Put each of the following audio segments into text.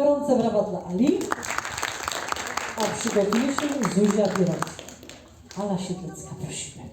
Gorące brawa dla Ali. A przygotuje się Zuzia Bierocka. Ala Siedlecka, prosimy.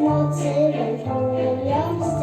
Nocy wędrują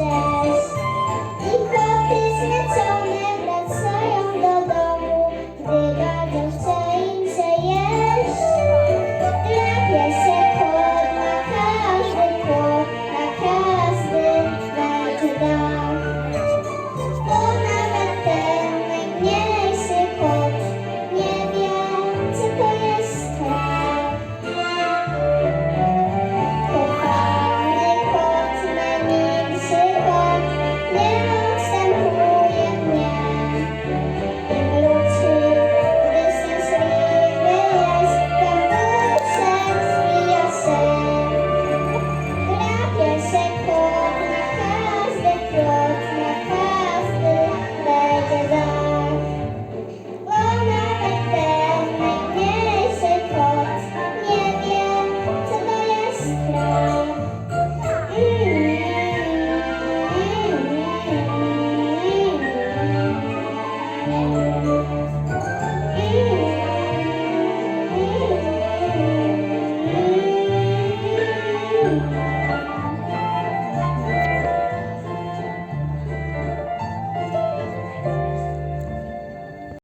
Oh.